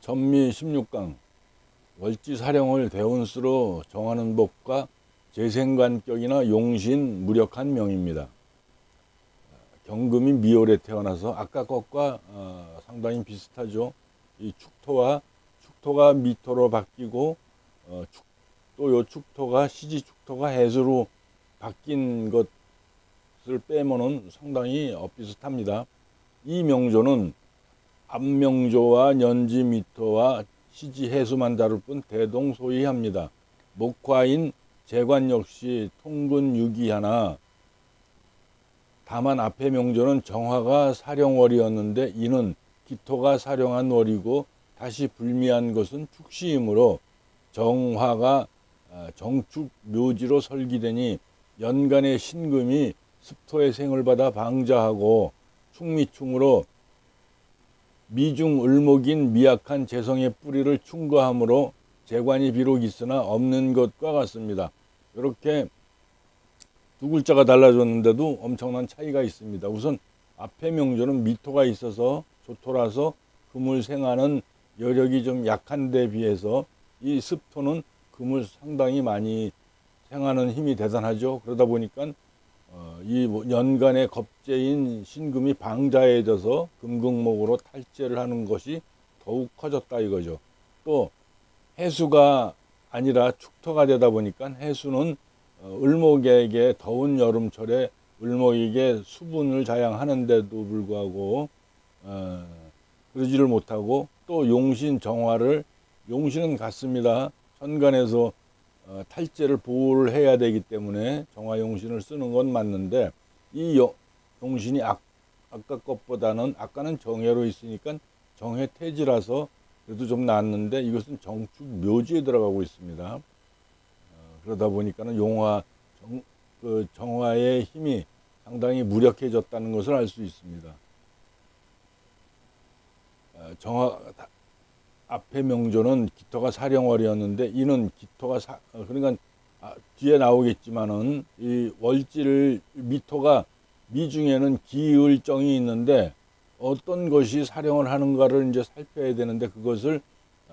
전미 16강 월지 사령을 대운수로 정하는 법과 재생관격이나 용신 무력한 명입니다. 경금이 미월에 태어나서 아까 것과 어, 상당히 비슷하죠. 이 축토와 축토가 미토로 바뀌고 어, 또요 축토가 시지 축토가 해수로 바뀐 것을 빼면은 상당히 어, 비슷합니다. 이 명조는 암명조와 년지 미토와 시지 해수만 다룰 뿐 대동소이합니다. 목화인 재관 역시 통근 유기하나 다만 앞의 명조는 정화가 사령월이었는데 이는 기토가 사령한 월이고 다시 불미한 것은 축시이므로 정화가 아, 정축 묘지로 설기되니 연간의 신금이 습토의 생을 받아 방자하고 충미충으로 미중 을목인 미약한 재성의 뿌리를 충거하므로 재관이 비록 있으나 없는 것과 같습니다. 이렇게 두 글자가 달라졌는데도 엄청난 차이가 있습니다. 우선 앞에 명조는 미토가 있어서 조토라서 금을 생하는 여력이 좀 약한 데 비해서 이 습토는 금을 상당히 많이 생하는 힘이 대단하죠. 그러다 보니까 어, 이 연간의 겁재인 신금이 방자해져서 금극목으로 탈제를 하는 것이 더욱 커졌다 이거죠. 또 해수가 아니라 축토가 되다 보니까 해수는 어, 을목에게 더운 여름철에 을목에게 수분을 자양하는데도 불구하고 어, 그러지를 못하고 또 용신 정화를 용신은 같습니다. 천간에서 어, 탈제를 보호를 해야 되기 때문에 정화용신을 쓰는 건 맞는데 이 여- 용신이 아, 아까 것보다는 아까는 정해로 있으니까 정해 태지라서 그래도 좀 낫는데 이것은 정축 묘지에 들어가고 있습니다. 어, 그러다 보니까는 용화 정, 그 정화의 힘이 상당히 무력해졌다는 것을 알 수 있습니다. 어, 정화 앞에 명조는 기토가 사령월이었는데 이는 기토가 사, 어, 그러니까 아, 뒤에 나오겠지만은 이 월지를 미토가 미중에는 기을정이 있는데 어떤 것이 사령을 하는가를 이제 살펴야 되는데 그것을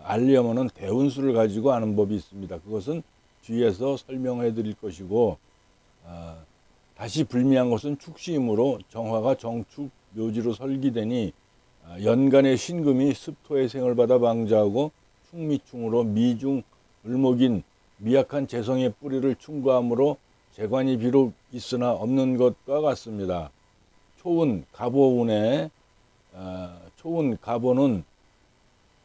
알려면은 대운수를 가지고 아는 법이 있습니다. 그것은 뒤에서 설명해 드릴 것이고 아, 다시 불미한 것은 축시이므로 정화가 정축 묘지로 설기되니 아, 연간의 신금이 습토의 생을 받아 방자하고 충미충으로 미중 을목인 미약한 재성의 뿌리를 충고함으로 재관이 비록 있으나 없는 것과 같습니다. 초운 가보운에 아, 초운 가보는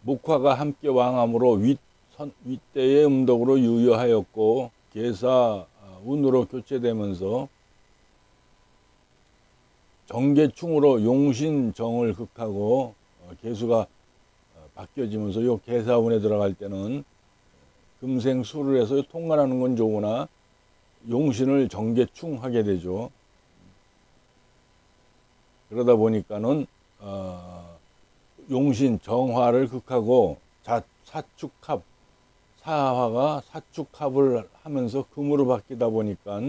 목화가 함께 왕함으로 윗, 선, 윗대의 음덕으로 유효하였고 계사 아, 운으로 교체되면서 정계충으로 용신정을 극하고 어, 개수가 어, 바뀌어지면서 요 계사운에 들어갈 때는 금생수를 해서 통관하는 건 좋으나 용신을 정계충하게 되죠. 그러다 보니까는 어, 용신 정화를 극하고 자, 사축합 사화가 사축합을 하면서 금으로 바뀌다 보니까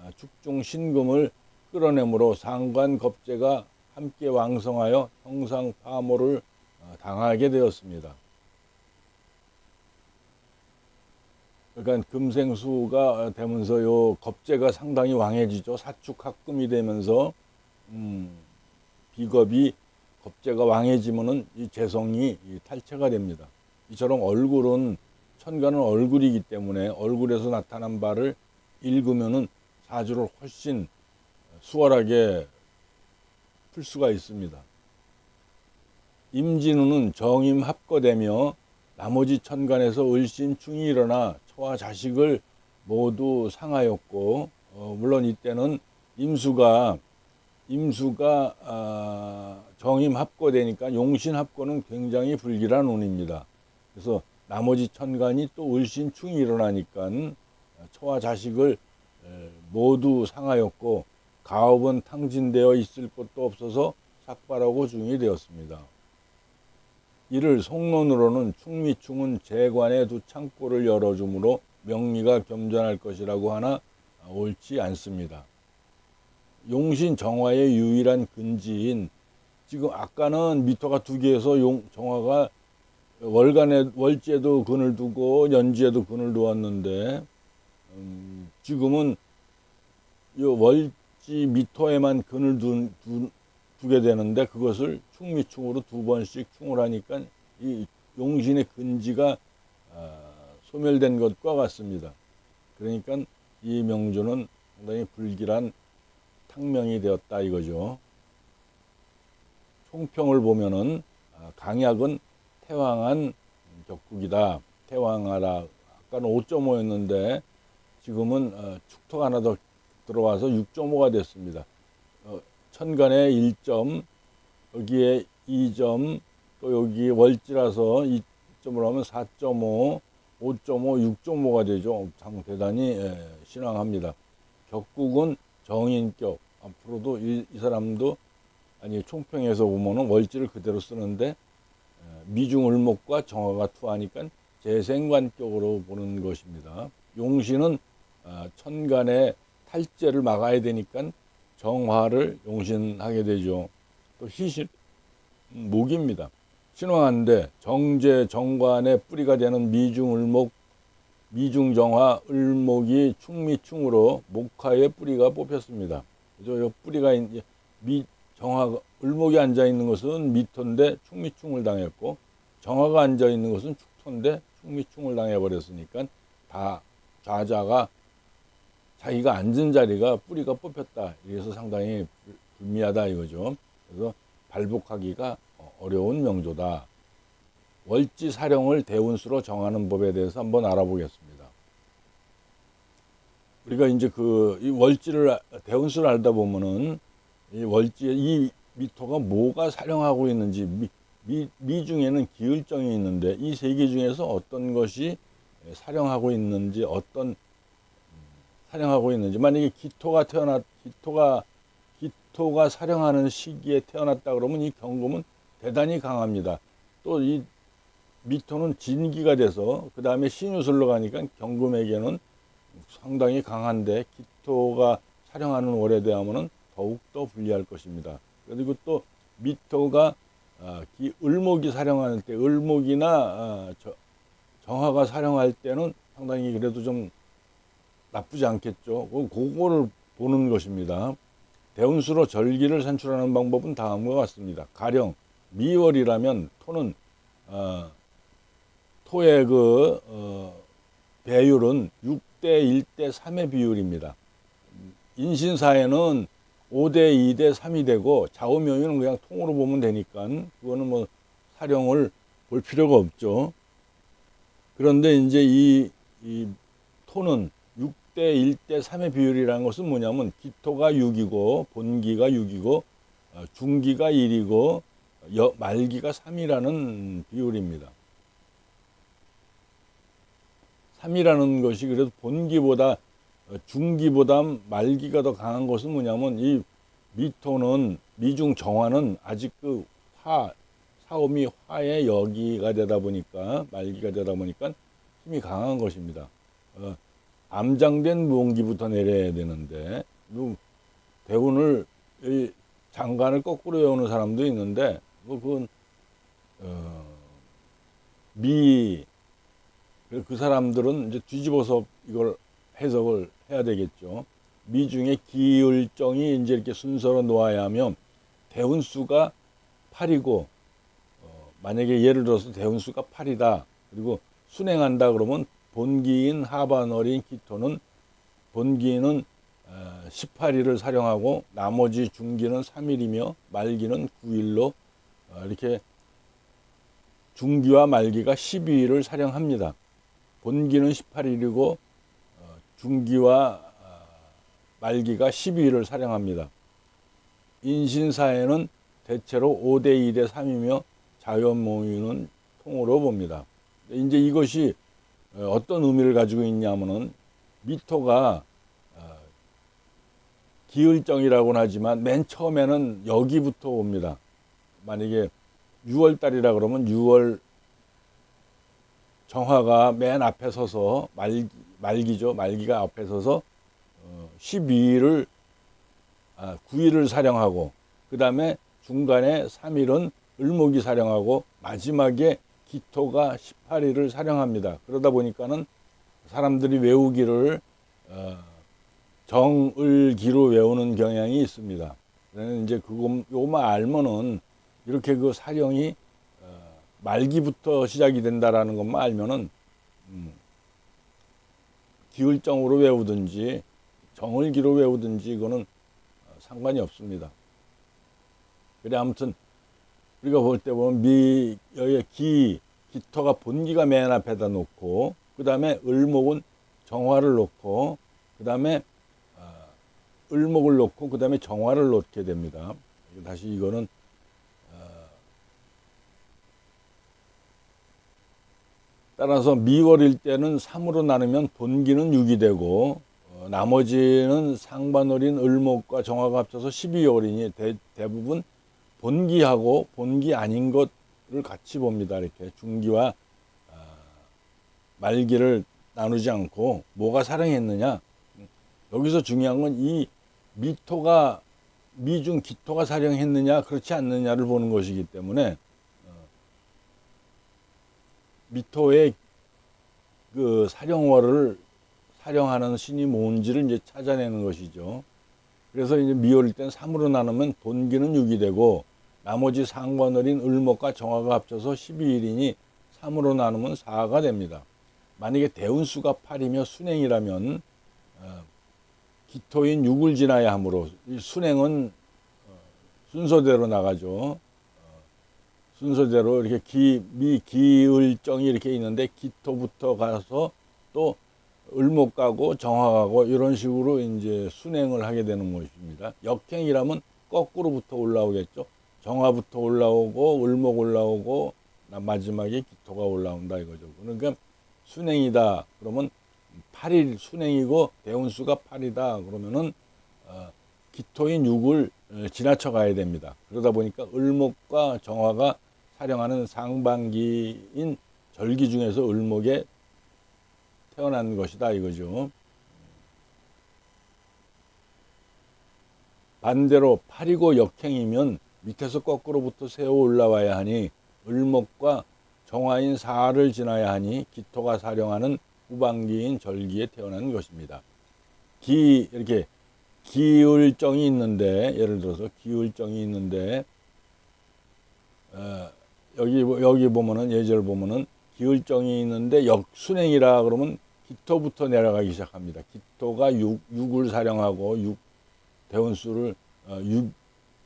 아, 축중 신금을 끌어내므로 상관 겁재가 함께 왕성하여 형상 파모를 어, 당하게 되었습니다. 그러니까 금생수가 되면서 요 겁재가 상당히 왕해지죠. 사축합금이 되면서 음, 비겁이 겁재가 왕해지면은 이 재성이 이 탈체가 됩니다. 이처럼 얼굴은 천간은 얼굴이기 때문에 얼굴에서 나타난 바를 읽으면은 사주를 훨씬 수월하게 풀 수가 있습니다. 임진우는 정임 합거되며 나머지 천간에서 을신충이 일어나 처와 자식을 모두 상하였고 어, 물론 이때는 임수가 임수가 아, 정임 합거되니까 용신 합거는 굉장히 불길한 운입니다. 그래서 나머지 천간이 또 을신충이 일어나니까 처와 자식을 에, 모두 상하였고 가업은 탕진되어 있을 것도 없어서 삭발하고 중이 되었습니다. 이를 송론으로는 충미충은 재관의 두 창고를 열어주므로 명리가 겸전할 것이라고 하나 옳지 않습니다. 용신 정화의 유일한 근지인 지금 아까는 미터가 두 개에서 용 정화가 월간에 월지에도 근을 두고 연지에도 근을 두었는데 음, 지금은 이 월 지 미토에만 근을 두, 두, 두게 되는데 그것을 충미충으로 두 번씩 충을 하니까 이 용신의 근지가 아, 소멸된 것과 같습니다. 그러니까 이 명조는 상당히 불길한 탕명이 되었다 이거죠. 총평을 보면은 아, 강약은 태왕한 격국이다. 태왕하라. 아까는 5.5였는데 지금은 어, 축토가 하나 더 들어와서 6.5가 됐습니다. 어, 천간에 1점, 여기에 2점, 또 여기 월지라서 2점을 하면 4.5, 5.5, 6.5가 되죠. 참 대단히 예, 신앙합니다. 격국은 정인격. 앞으로도 이, 이 사람도 아니 총평에서 보면은 월지를 그대로 쓰는데 어, 미중을목과 정화가 투하니까 재생관격으로 보는 것입니다. 용신은 아, 천간의 탈재를 막아야 되니까 정화를 용신하게 되죠. 또 희신 목입니다. 신왕한데 정제 정관의 뿌리가 되는 미중을목 미중정화 을목이 충미충으로 목화의 뿌리가 뽑혔습니다. 이 뿌리가 이제 미 정화가 을목이 앉아 있는 것은 미토인데 충미충을 당했고 정화가 앉아 있는 것은 축토인데 충미충을 당해 버렸으니까 다 좌자가 자기가 앉은 자리가 뿌리가 뽑혔다. 이래서 상당히 불- 불미하다 이거죠. 그래서 발복하기가 어려운 명조다. 월지 사령을 대운수로 정하는 법에 대해서 한번 알아보겠습니다. 우리가 이제 그 이 월지를 아- 대운수를 알다 보면은 이 월지 이 미토가 뭐가 사령하고 있는지 미, 미, 미 중에는 기울정이 있는데 이 세 개 중에서 어떤 것이 사령하고 있는지 어떤 음, 사령하고 있는지 만약에 기토가 태어났 기토가 기토가 사령하는 시기에 태어났다 그러면 이 경금은 대단히 강합니다. 또 이 미토는 진기가 돼서 그 다음에 신유술로 가니까 경금에게는 상당히 강한데 기토가 사령하는 월에 대하면은 더욱 더 불리할 것입니다. 그리고 또 미토가 아, 기, 을목이 사령할 때 을목이나 아, 저, 정화가 사령할 때는 상당히 그래도 좀 나쁘지 않겠죠. 그- 그거를 보는 것입니다. 대운수로 절기를 산출하는 방법은 다음과 같습니다. 가령 미월이라면 토는 어, 토의 그 어, 배율은 6대 1대 3의 비율입니다. 인신사에는 5대 2대 3이 되고 좌우명유는 그냥 통으로 보면 되니까 그거는 뭐 사령을 볼 필요가 없죠. 그런데 이제 이, 이 토는 6대 1대 3의 비율이라는 것은 뭐냐면 기토가 6이고 본기가 6이고 어, 중기가 1이고 여, 말기가 3이라는 비율입니다. 3이라는 것이 그래도 본기보다 어, 중기보다 말기가 더 강한 것은 뭐냐면 이 미토는 미중 정화는 아직 그 화 사음이 화의 여기가 되다 보니까 말기가 되다 보니까 힘이 강한 것입니다. 어, 암장된 무언기부터 내려야 되는데 뭐 대운을 이 장관을 거꾸로 외우는 사람도 있는데 뭐 그건 어, 미, 그- 그 사람들은 이제 뒤집어서 이걸 해석을 해야 되겠죠. 미 중에 기울정이 이제 이렇게 순서로 놓아야 하면 대운수가 8이고, 어, 만약에 예를 들어서 대운수가 8이다. 그리고 순행한다 그러면 본기인 하반월인 기토는 본기는 18일을 사령하고 나머지 중기는 3일이며 말기는 9일로 어, 이렇게 중기와 말기가 12일을 사령합니다. 본기는 18일이고 중기와 어, 말기가 12일을 사령합니다. 인신사에는 대체로 5대 2대 3이며 자연모유는 통으로 봅니다. 이제 이것이 어, 어떤 의미를 가지고 있냐면은 미토가 어, 기울정이라고는 하지만 맨 처음에는 여기부터 옵니다. 만약에 6월 달이라 그러면 6월 정화가 맨 앞에 서서 말기, 말기죠. 말기가 앞에 서서 어, 12일을 아, 9일을 사령하고 그 다음에 중간에 3일은 을목이 사령하고 마지막에 기토가 18일을 사령합니다. 그러다 보니까는 사람들이 외우기를 어, 정을기로 외우는 경향이 있습니다. 그래서 이제 그거 요만 알면은 이렇게 그 사령이 어, 말기부터 시작이 된다라는 것만 알면은 음, 기울정으로 외우든지 정을기로 외우든지 이거는 어, 상관이 없습니다. 그래 아무튼 우리가 볼 때 보면 미 여기 기 기토가 본기가 맨 앞에다 놓고 그 다음에 을목은 정화를 놓고 그 다음에 어, 을목을 놓고 그 다음에 정화를 놓게 됩니다. 다시 이거는 어, 따라서 미월일 때는 3으로 나누면 본기는 6이 되고 어, 나머지는 상반월인 을목과 정화가 합쳐서 12월이니 대, 대부분 본기하고 본기 아닌 것을 같이 봅니다. 이렇게 중기와 어, 말기를 나누지 않고 뭐가 사령했느냐. 여기서 중요한 건 이 미토가 미중 기토가 사령했느냐 그렇지 않느냐를 보는 것이기 때문에 어, 미토의 그 사령월을 사령하는 신이 뭔지를 이제 찾아내는 것이죠. 그래서 이제 미월일 때는 3으로 나누면 본기는 6이 되고 나머지 상관월인 을목과 정화가 합쳐서 12일이니 3으로 나누면 4가 됩니다. 만약에 대운수가 8이며 순행이라면 어, 기토인 6을 지나야 하므로 이 순행은 어, 순서대로 나가죠. 어, 순서대로 이렇게 기, 미, 기을정이 이렇게 있는데 기토부터 가서 또 을목 가고 정화 가고 이런 식으로 이제 순행을 하게 되는 것입니다. 역행이라면 거꾸로부터 올라오겠죠. 정화부터 올라오고 을목 올라오고 나- 마지막에 기토가 올라온다 이거죠. 그러니까 순행이다 그러면 8일 순행이고 대운수가 8이다 그러면은 어, 기토인 6을 어, 지나쳐 가야 됩니다. 그러다 보니까 을목과 정화가 사령하는 상반기인 절기 중에서 을목에 태어난 것이다 이거죠. 반대로 8이고 역행이면 밑에서 거꾸로부터 세워 올라와야 하니 을목과 정화인 사를 지나야 하니 기토가 사령하는 후반기인 절기에 태어난 것입니다. 기 이렇게 기울정이 있는데 예를 들어서 기울정이 있는데 어, 여기 여기 보면은 예절 보면은 기울정이 있는데 역순행이라 그러면 기토부터 내려가기 시작합니다. 기토가 6, 6을 사령하고 6 대원수를 어, 6,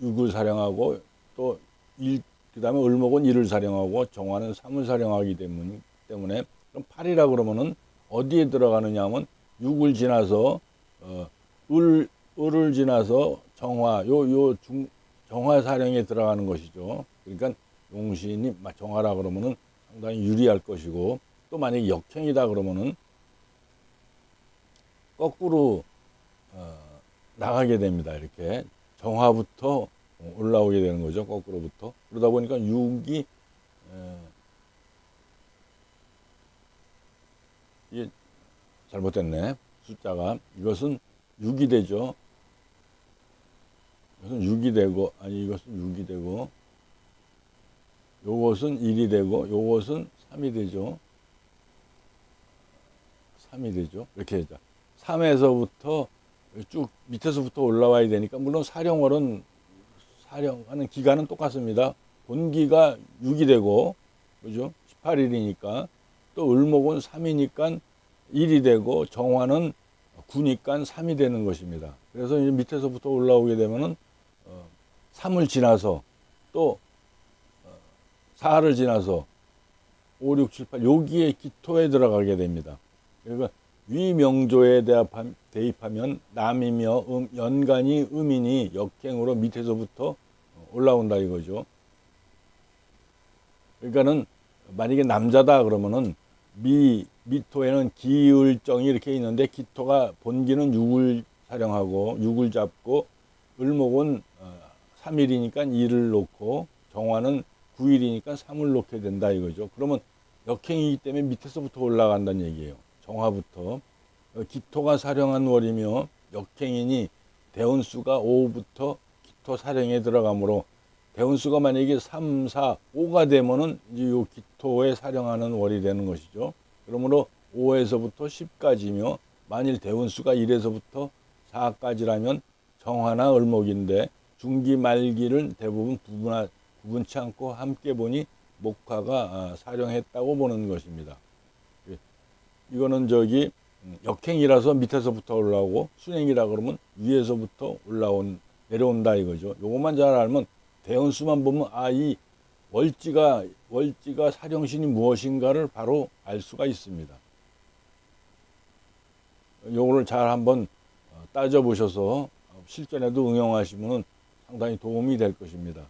6을 사령하고 또 1, 그 다음에 을목은 1을 사령하고 정화는 3을 사령하기 때문, 때문에 그럼 8이라 그러면은 어디에 들어가느냐 하면 6을 지나서 어, 을 을을 지나서 정화 요 요 중 정화 사령에 들어가는 것이죠. 그러니까 용신이 마- 정화라 그러면은 상당히 유리할 것이고 또 만약에 역행이다 그러면은 거꾸로 어, 나가게 됩니다. 이렇게 정화부터 올라오게 되는 거죠. 거꾸로부터. 그러다 보니까 6이 에, 이게 잘못됐네. 숫자가 이것은 6이 되죠. 이것은 6이 되고 아니 이것은 6이 되고 요것은 1이 되고 요것은 3이 되죠. 3이 되죠. 이렇게 되죠. 3에서부터 쭉 밑에서부터 올라와야 되니까 물론 사령월은 사령하는 기간은 똑같습니다. 본기가 6이 되고 그죠? 18일이니까 또 을목은 3이니까 1이 되고 정화는 9니까 3이 되는 것입니다. 그래서 이제 밑에서부터 올라오게 되면은 어, 3을 지나서 또 어, 4를 지나서 5, 6, 7, 8 여기에 기토에 들어가게 됩니다. 그러니까 위명조에 대입하면 남이며 음, 연간이 음이니 역행으로 밑에서부터 올라온다 이거죠. 그러니까는 만약에 남자다 그러면은 미 미토에는 기울정이 이렇게 있는데 기토가 본기는 6을 사령하고 6을 잡고 을목은 3일이니까 2를 놓고 정화는 9일이니까 3을 놓게 된다 이거죠. 그러면 역행이기 때문에 밑에서부터 올라간다는 얘기예요. 정화부터 어, 기토가 사령한 월이며 역행이니 대원수가 5부터 기토 사령에 들어가므로 대원수가 만약에 3, 4, 5가 되면은 이제 요 기토에 사령하는 월이 되는 것이죠. 그러므로 5에서부터 10까지며 만일 대원수가 1에서부터 4까지라면 정화나 을목인데 중기 말기를 대부분 구분하, 구분치 않고 함께 보니 목화가 아, 사령했다고 보는 것입니다. 예. 이거는 저기 음, 역행이라서 밑에서부터 올라오고 순행이라 그러면 위에서부터 올라온 내려온다 이거죠. 요것만 잘 알면 대원수만 보면 아 이 월지가 월지가 사령신이 무엇인가를 바로 알 수가 있습니다. 요거를 잘 한번 어, 따져 보셔서 실전에도 응용하시면 상당히 도움이 될 것입니다.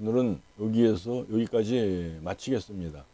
오늘은 여기에서 여기까지 마치겠습니다.